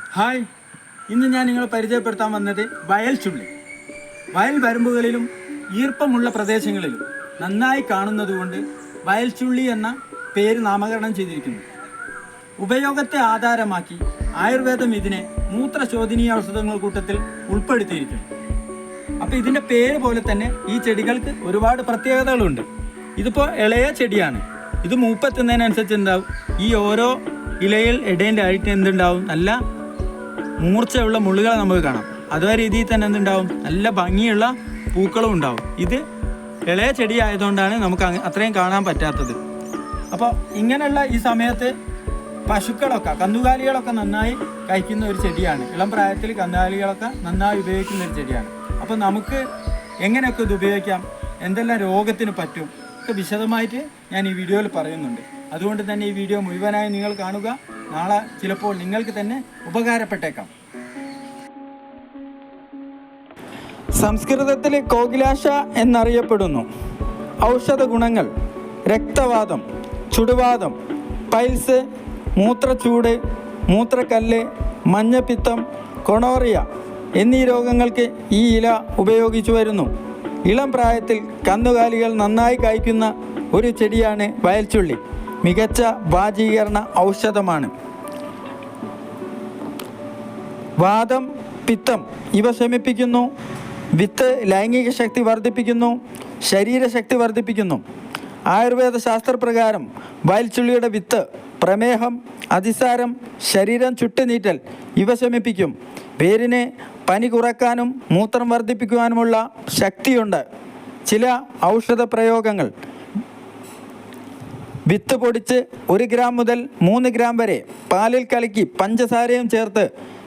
Hi. ഇന്ന് ഞാൻ നിങ്ങളെ പരിചയപ്പെടുത്താൻ വന്നത് വയൽ ചുള്ളി. വയൽ വരമ്പുകളിലും ഈർപ്പമുള്ള പ്രദേശങ്ങളിലും നന്നായി കാണുന്നതുകൊണ്ട് വയൽ ചുള്ളി എന്ന പേര് നാമകരണം ചെയ്തിരിക്കുന്നു. ഉപയോഗത്തെ ആധാരമാക്കി ആയുർവേദം ഇതിനെ മൂത്രശോധനീയ ഔഷധങ്ങൾ കൂട്ടത്തിൽ ഉൾപ്പെടുത്തിയിരിക്കുന്നു. അപ്പോൾ ഇതിന്റെ പേര് പോലെ തന്നെ ഈ ചെടികൾക്ക് ഒരുപാട് പ്രത്യേകതകളുണ്ട്. ഇതിപ്പോൾ ഇളയ ചെടിയാണ്. ഇത് മൂപ്പത്തുന്നതിനനുസരിച്ച് ഉണ്ടാവും ഈ ഓരോ ഇലയിൽ ഇടേന്റെ ആയിട്ട് എന്തുണ്ടാവും? നല്ല മൂർച്ചയുള്ള മുള്ളുകൾ നമുക്ക് കാണാം. അതേ രീതിയിൽ തന്നെ എന്തുണ്ടാവും? നല്ല ഭംഗിയുള്ള പൂക്കളും ഉണ്ടാവും. ഇത് ഇളയ ചെടി ആയതുകൊണ്ടാണ് നമുക്ക് അത്രയും കാണാൻ പറ്റാത്തത്. അപ്പോൾ ഇങ്ങനെയുള്ള ഈ സമയത്ത് പശുക്കളൊക്കെ കന്നുകാലികളൊക്കെ നന്നായി കഴിക്കുന്ന ഒരു ചെടിയാണ്. ഇളം പ്രായത്തിൽ കന്നുകാലികളൊക്കെ നന്നായി ഉപയോഗിക്കുന്ന ഒരു ചെടിയാണ്. അപ്പോൾ നമുക്ക് എങ്ങനെയൊക്കെ ഇത് ഉപയോഗിക്കാം? എന്തെല്ലാം രോഗത്തിന് പറ്റും? ഒക്കെ വിശദമായിട്ട് ഞാൻ ഈ വീഡിയോയിൽ പറയുന്നുണ്ട്. അതുകൊണ്ട് തന്നെ ഈ വീഡിയോ മുഴുവനായി നിങ്ങൾ കാണുക. നാളെ ചിലപ്പോൾ നിങ്ങൾക്ക് തന്നെ ഉപകാരപ്പെട്ടേക്കാം. സംസ്കൃതത്തിൽ കോകിലാശ എന്നറിയപ്പെടുന്നു. ഔഷധ ഗുണങ്ങൾ രക്തവാദം ചുടുവാദം പൈൽസ് മൂത്രച്ചൂട് മൂത്രക്കല്ല് മഞ്ഞപ്പിത്തം കൊണോറിയ എന്നീ രോഗങ്ങൾക്ക് ഈ ഇല ഉപയോഗിച്ചു വരുന്നു. ഇളം പ്രായത്തിൽ കന്നുകാലികൾ നന്നായി കായ്ക്കുന്ന ഒരു ചെടിയാണ് വയൽച്ചുള്ളി. മികച്ച വാജീകരണ ഔഷധമാണ്. വാദം പിത്തം ഇവ ശമിപ്പിക്കുന്നു. വിത്ത് ലൈംഗിക ശക്തി വർദ്ധിപ്പിക്കുന്നു. ശരീരശക്തി വർദ്ധിപ്പിക്കുന്നു. ആയുർവേദ ശാസ്ത്രപ്രകാരം വയൽച്ചുള്ളിയുടെ വിത്ത് പ്രമേഹം അതിസാരം ശരീരം ചുട്ടുനീറ്റൽ ഇവ ശമിപ്പിക്കും. പേരിന് പനി കുറക്കാനും മൂത്രം വർദ്ധിപ്പിക്കുവാനുമുള്ള ശക്തിയുണ്ട്. ചില ഔഷധ പ്രയോഗങ്ങൾ വിത്ത് പൊടിച്ച് ഒരു ഗ്രാം മുതൽ മൂന്ന് ഗ്രാം വരെ പാലിൽ കലക്കി പഞ്ചസാരയും ചേർത്ത്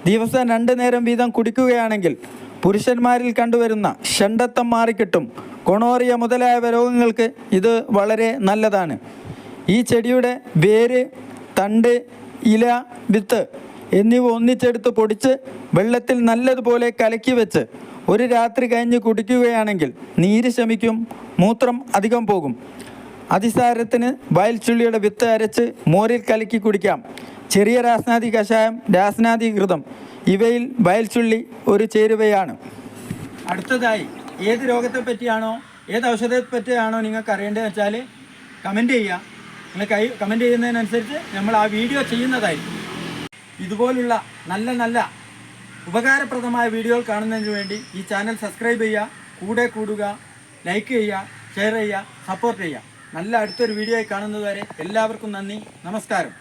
ദിവസം രണ്ട് നേരം വീതം കുടിക്കുകയാണെങ്കിൽ പുരുഷന്മാരിൽ കണ്ടുവരുന്ന ഷണ്ടത്തം മാറിക്കിട്ടും. കൊണോറിയ മുതലായ രോഗങ്ങൾക്ക് ഇത് വളരെ നല്ലതാണ്. ഈ ചെടിയുടെ വേര് തണ്ട് ഇല വിത്ത് എന്നിവ ഒന്നിച്ചെടുത്ത് പൊടിച്ച് വെള്ളത്തിൽ നല്ലതുപോലെ കലക്കി വെച്ച് ഒരു രാത്രി കഴിഞ്ഞ് കുടിക്കുകയാണെങ്കിൽ നീര് ശമിക്കും മൂത്രം അധികം പോകും. അതിസാരത്തിന് വയൽച്ചുള്ളിയുടെ വിത്ത് അരച്ച് മോരിൽ കലക്കി കുടിക്കാം. ചെറിയ രാസനാദി കഷായം രാസനാദീകൃതം ഇവയിൽ വയൽച്ചുള്ളി ഒരു ചേരുവയാണ്. അടുത്തതായി ഏത് രോഗത്തെ പറ്റിയാണോ ഏത് ഔഷധത്തെ പറ്റിയാണോ നിങ്ങൾക്ക് അറിയേണ്ടതെന്ന് വെച്ചാൽ കമന്റ് ചെയ്യുക. നിങ്ങൾ കൈ കമന്റ് ചെയ്യുന്നതിനനുസരിച്ച് നമ്മൾ ആ വീഡിയോ ചെയ്യുന്നതായിരിക്കും. ഇതുപോലുള്ള നല്ല നല്ല ഉപകാരപ്രദമായ വീഡിയോകൾ കാണുന്നതിന് വേണ്ടി ഈ ചാനൽ സബ്സ്ക്രൈബ് ചെയ്യുക കൂടെ കൂടുക ലൈക്ക് ചെയ്യുക ഷെയർ ചെയ്യുക സപ്പോർട്ട് ചെയ്യുക. നല്ല അടുത്തൊരു വീഡിയോ ആയി കാണുന്നതുവരെ എല്ലാവർക്കും നന്ദി. നമസ്കാരം.